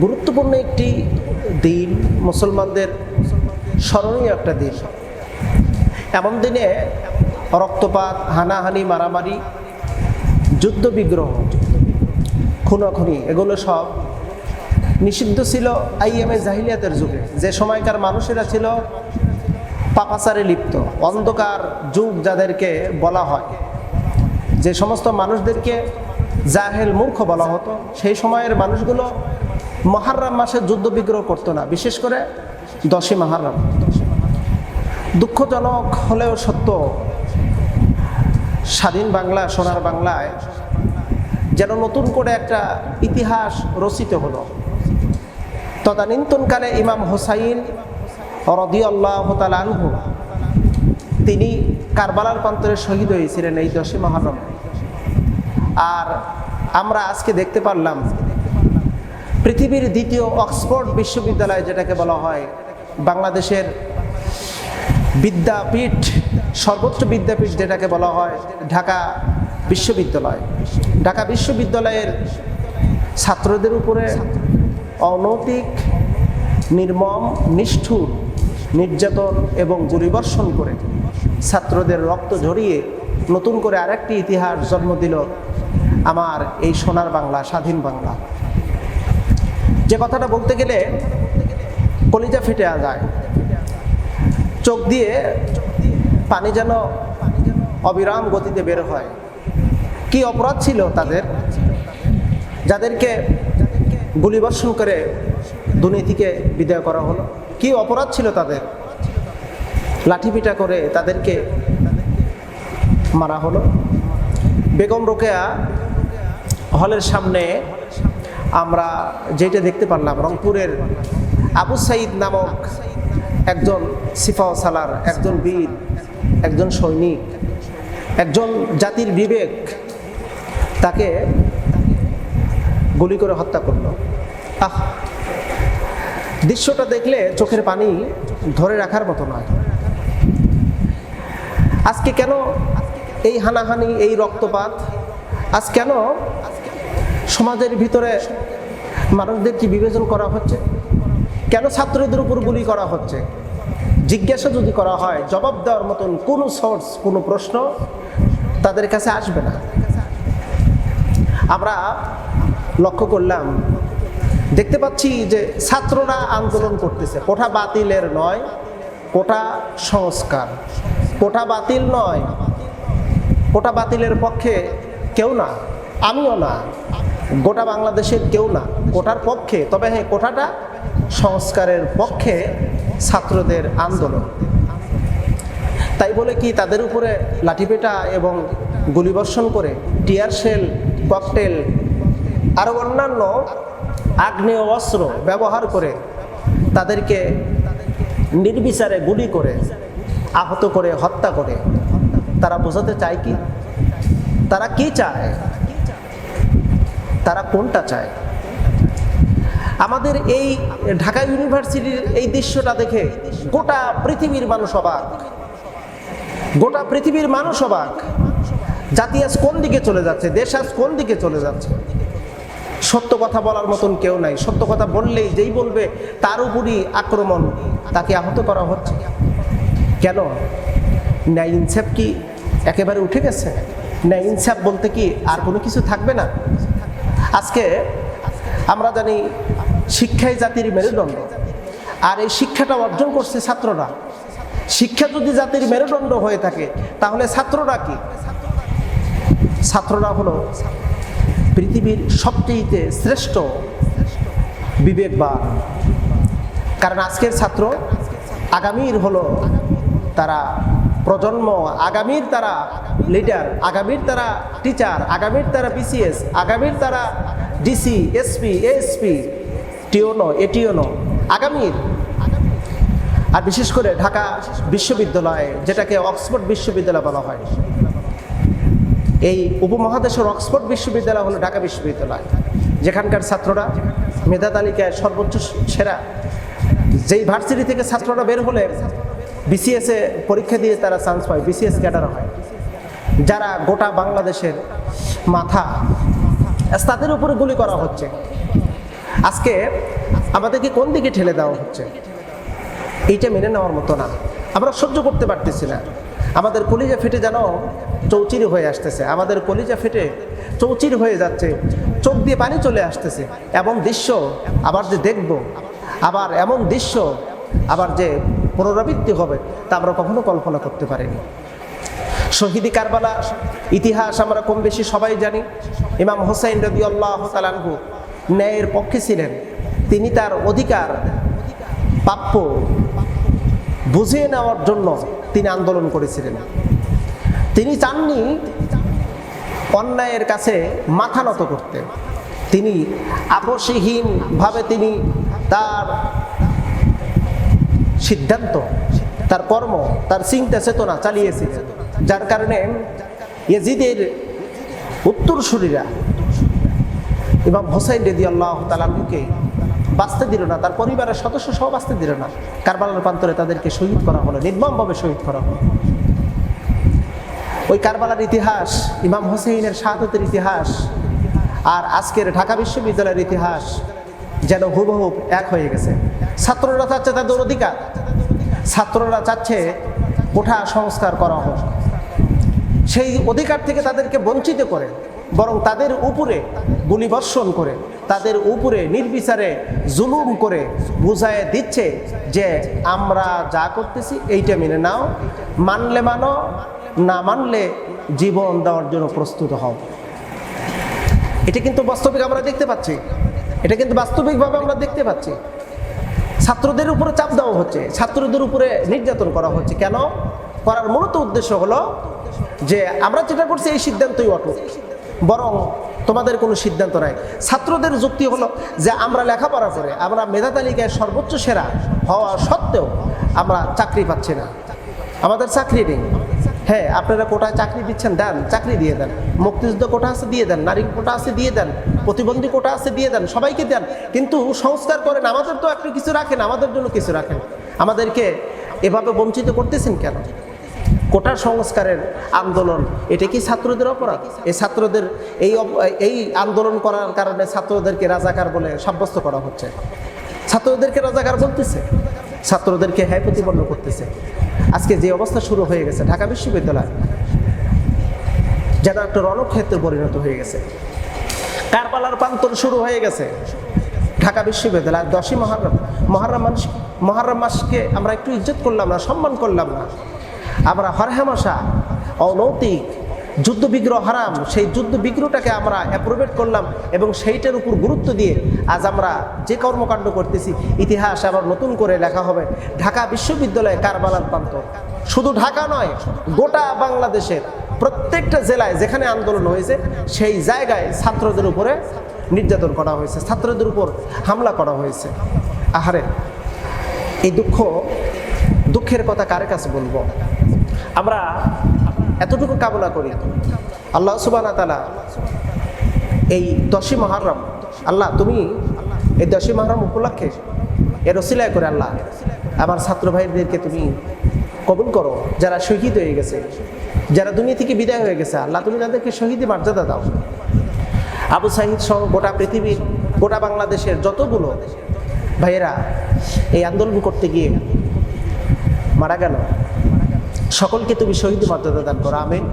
গুরুত্বপূর্ণ একটি দিন, মুসলমানদের স্মরণীয় একটা দিন। এমন দিনে রক্তপাত, হানাহানি, মারামারি, যুদ্ধ বিগ্রহ, খুনাখুনি, এগুলো সব নিষিদ্ধ ছিল আইএমএ জাহিলিয়াতের যুগে। যে সময়কার মানুষেরা ছিল পাপাচারে লিপ্ত, অন্ধকার যুগ যাদেরকে বলা হয়। যে সমস্ত মানুষদেরকে জাহেল মূর্খ বলা হতো, সেই সময়ের মানুষগুলো মহারম মাসে যুদ্ধ বিগ্রহ করতো না, বিশেষ করে দশই মহারম। দুঃখজনক হলেও সত্য, স্বাধীন বাংলা, সোনার বাংলায় যেন নতুন করে একটা ইতিহাস রচিত হলো। তদানীন্তনকালে ইমাম হোসাইন রদিয়াল্লাহ আনহু, তিনি কারবালার প্রান্তরে শহীদ হয়েছিলেন এই দশই মহারম। আর আমরা আজকে দেখতে পারলাম পৃথিবীর দ্বিতীয় অক্সফোর্ড বিশ্ববিদ্যালয় যেটাকে বলা হয় বাংলাদেশের বিদ্যাপীঠ, সর্বোচ্চ বিদ্যাপীঠ যেটাকে বলা হয় ঢাকা বিশ্ববিদ্যালয়। ঢাকা বিশ্ববিদ্যালয়ের ছাত্রদের উপরে অনৈতিক, নির্মম, নিষ্ঠুর, নির্যাতন এবং গুলিবর্ষণ করে ছাত্রদের রক্ত ঝরিয়ে নতুন করে আরেকটি ইতিহাস জন্ম দিল আমার এই সোনার বাংলা, স্বাধীন বাংলা। যে কথাটা বলতে গেলে কলিজা ফেটে যায়। চোখ দিয়ে পানি যেন অবিরাম গতিতে বের হয়। কি অপরাধ ছিল তাদের? যাদেরকে গুলিবর্ষণ করে দুর্নীতিকে বিদায় করা হলো? কি অপরাধ ছিল তাদের? লাঠিপিটা করে তাদেরকে মারা হলো? বেগম রোকেয়া হলের সামনে আমরা যেটা দেখতে পারলাম, রংপুরের আবু সাইদ নামক একজন সিফাও সালার একজন বীর, একজন সৈনিক, একজন জাতির বিবেক, তাকে গুলি করে হত্যা করল। আহ! দৃশ্যটা দেখলে চোখের পানি ধরে রাখার মতো নয়। আজকে কেন এই হানাহানি, এই রক্তপাত? আজ কেন সমাজের ভিতরে মানুষদের কি বিবেচন করা হচ্ছে? কেন ছাত্রদের উপর গুলি করা হচ্ছে? জিজ্ঞাসা যদি করা হয়, জবাব দেওয়ার মতন কোনো সোর্স কোনো প্রশ্ন তাদের কাছে আসবে না। আমরা লক্ষ্য করলাম, দেখতে পাচ্ছি যে ছাত্ররা আন্দোলন করতেছে। কোঠা বাতিলের নয়, কোটা সংস্কার। কোটা বাতিল নয়, কোটা বাতিলের পক্ষে কেউ না, আমিও না। গোটা বাংলাদেশের কেউ না, কোটার পক্ষে, তবে হ্যাঁ কোটাটা সংস্কারের পক্ষে ছাত্রদের আন্দোলন। তাই বলে কি, তাদের উপরে লাঠিপেটা এবং গুলিবর্ষণ করে টিয়ার শেল, ককটেল আরও অন্যান্য আগ্নেয় অস্ত্র ব্যবহার করে তাদেরকে নির্বিচারে গুলি করে, আহত করে, হত্যা করে। তারা বোঝাতে চায় কি? তারা কি চায়? তারা কোনটা চায়? আমাদের এই ঢাকা ইউনিভার্সিটির এই দৃশ্যটা দেখে গোটা পৃথিবীর মানুষ অবাক। গোটা পৃথিবীর মানুষ অবাক। জাতি আজ কোন দিকে চলে যাচ্ছে? দেশ আজ কোন দিকে চলে যাচ্ছে? সত্য কথা বলার মতন কেউ নাই। সত্য কথা বললেই যেই বলবে তার উপরই আক্রমণ। তাকে আহত করা হচ্ছে। কেন? ন্যায় ইনসাফ কি একেবারে উঠে গেছে? ন্যায় ইনসাফ বলতে কি আর কোনো কিছু থাকবে না? আজকে আমরা জানি শিক্ষাই জাতির মেরুদণ্ড। আর এই শিক্ষাটা অর্জন করছে ছাত্ররা। শিক্ষা যদি জাতির মেরুদণ্ড হয়ে থাকে, তাহলে ছাত্ররা কি? ছাত্ররা হলো পৃথিবীর সবচেয়ে শ্রেষ্ঠ বিবেকবান। কারণ আজকের ছাত্র আগামীর হলো তারা প্রজন্ম, আগামীর তারা লিডার আগামীর তারা টিচার আগামীর তারা বিসিএস আগামীর তারা ডিসি এসপি এসপি টিওনো এটিওনো আগামীর। আর বিশেষ করে ঢাকা বিশ্ববিদ্যালয়ে, যেটাকে অক্সফোর্ড বিশ্ববিদ্যালয় বলা হয়। এই উপমহাদেশের অক্সফোর্ড বিশ্ববিদ্যালয় হলো ঢাকা বিশ্ববিদ্যালয়। যেখানকার ছাত্ররা মেধা তালিকায় সর্বোচ্চ সেরা। যেই ভার্সিটি থেকে ছাত্ররা বের হলে বিসিএসে পরীক্ষা দিয়ে তারা চান্স পায় বিসিএস ক্যাডার হয়। যারা গোটা বাংলাদেশের মাথা তাদের উপরে গুলি করা হচ্ছে। আজকে আমাদেরকে কোন দিকে ঠেলে দেওয়া হচ্ছে? এইটা মেনে নেওয়ার মতো না। আমরা সহ্য করতে পারতেছি না। আমাদের কলিজা ফেটে যেন চৌচির হয়ে আসতেছে। আমাদের কলিজা ফেটে চৌচির হয়ে যাচ্ছে। চোখ দিয়ে পানি চলে আসতেছে। এমন দৃশ্য আবার যে দেখব, আবার এমন দৃশ্য আবার যে পুনরাবৃত্তি হবে, তা আমরা কখনো কল্পনা করতে পারিনি। শহীদি কারবালা, ইতিহাস আমরা কম বেশি সবাই জানি। ইমাম হোসাইন রবি আল্লাহ তালানহু ন্যায়ের পক্ষে ছিলেন। তিনি তার অধিকার প্রাপ্য বুঝিয়ে নেওয়ার জন্য তিনি আন্দোলন করেছিলেন। তিনি চাননি অন্যায়ের কাছে মাথা নত করতে। তিনি আপসীহীনভাবে তিনি তার সিদ্ধান্ত তার কর্ম, তার চিন্তা, চেতনা চালিয়েছিলেন যার কারণে ইয়েজিদের উত্তরসূরিরা ইমাম হোসাইন রেদি আল্লাহ তালামকে বাঁচতে দিল না, তার পরিবারের সদস্য সহ বাঁচতে দিল না। কারবালার প্রান্তরে তাদেরকে শহীদ করা হলো, নির্মমভাবে শহীদ করা হলো। ওই কারবালার ইতিহাস, ইমাম হোসেইনের শাহাদতের ইতিহাস আর আজকের ঢাকা বিশ্ববিদ্যালয়ের ইতিহাস যেন হুবহু এক হয়ে গেছে। ছাত্ররা চাচ্ছে তাদের অধিকার। ছাত্ররা চাচ্ছে কোঠা সংস্কার করা হোক। সেই অধিকার থেকে তাদেরকে বঞ্চিত করে, বরং তাদের উপরে গুলিবর্ষণ করে, তাদের উপরে নির্বিচারে জুলুম করে বুঝায় দিচ্ছে যে আমরা যা করতেছি এইটা মেনে নাও, মানলে মানো, না মানলে জীবন দেওয়ার জন্য প্রস্তুত হও। এটা কিন্তু বাস্তবিক আমরা দেখতে পাচ্ছি। এটা কিন্তু বাস্তবিকভাবে আমরা দেখতে পাচ্ছি। ছাত্রদের উপরে চাপ দেওয়া হচ্ছে, ছাত্রদের উপরে নির্যাতন করা হচ্ছে। কেন? করার মূলত উদ্দেশ্য হলো যে আমরা যেটা করছি, এই সিদ্ধান্তই অটুট। বরং তোমাদের কোনো সিদ্ধান্ত নাই। ছাত্রদের যুক্তি হলো যে আমরা লেখাপড়া করে, আমরা মেধা তালিকায় সর্বোচ্চ সেরা হওয়া সত্ত্বেও আমরা চাকরি পাচ্ছি না। আমাদের চাকরি নেই। হ্যাঁ আপনারা কোটায় চাকরি দিচ্ছেন, দেন, চাকরি দিয়ে দেন। মুক্তিযুদ্ধ কোটা আছে, দিয়ে দেন। নারী কোটা আছে, দিয়ে দেন। প্রতিবন্ধী কোটা আছে, দিয়ে দেন। সবাইকে দেন। কিন্তু সংস্কার করেন, আমাদের তো একটু কিছু রাখেন, আমাদের জন্য কিছু রাখেন। আমাদেরকে এভাবে বঞ্চিত করতেছেন কেন? কোটা সংস্কারের আন্দোলন, এটা কি ছাত্রদের অপরাধ? এই ছাত্রদের, এই এই আন্দোলন করার কারণে ছাত্রদেরকে রাজাকার বলে সাব্যস্ত করা হচ্ছে। ছাত্রদেরকে রাজাকার বলতেছে। ছাত্রদেরকে হ্যাঁ প্রতিপন্ন করতেছে। আজকে যে অবস্থা শুরু হয়ে গেছে, ঢাকা বিশ্ববিদ্যালয়, যেন একটা রণক্ষেত্রে পরিণত হয়ে গেছে। কারবালার প্রান্তর শুরু হয়ে গেছে। ঢাকা বিশ্ববিদ্যালয়, দশই মহারম মহারম মানুষ মহারম মাসকে আমরা একটু ইজ্জত করলাম না, সম্মান করলাম না। আমরা হরহামশা, অনৈতিক যুদ্ধ বিগ্রহ হারাম, সেই যুদ্ধবিগ্রহটাকে আমরা অ্যাপ্রোভেট করলাম এবং সেইটার উপর গুরুত্ব দিয়ে আজ আমরা যে কর্মকাণ্ড করতেছি, ইতিহাস আবার নতুন করে লেখা হবে। ঢাকা বিশ্ববিদ্যালয়ে কারবালার প্রান্তর শুধু ঢাকা নয়, গোটা বাংলাদেশের প্রত্যেকটা জেলায় যেখানে আন্দোলন হয়েছে, সেই জায়গায় ছাত্রদের উপরে নির্যাতন করা হয়েছে, ছাত্রদের উপর হামলা করা হয়েছে। আহারে, এই দুঃখ, দুঃখের কথা কার কাছে বলব? আমরা এতটুকু কামনা করি। আল্লাহ সুবান তালা এই দশই মহারম, আল্লাহ তুমি এই দশই মহারম উপলক্ষে এর ওসিলায় করে আল্লাহ আমার ছাত্র ভাইদেরকে তুমি কবুল করো, যারা শহীদ হয়ে গেছে, যারা দুনিয়া থেকে বিদায় হয়ে গেছে, আল্লাহ তুমি তাদেরকে শহীদে মর্যাদা দাও। আবু সাহিদ সহ গোটা পৃথিবীর, গোটা বাংলাদেশের যতগুলো ভাইয়েরা এই আন্দোলন করতে গিয়ে মারা গেল সকলকে তুমি শহীদ মর্যাদা দান করো আমিন।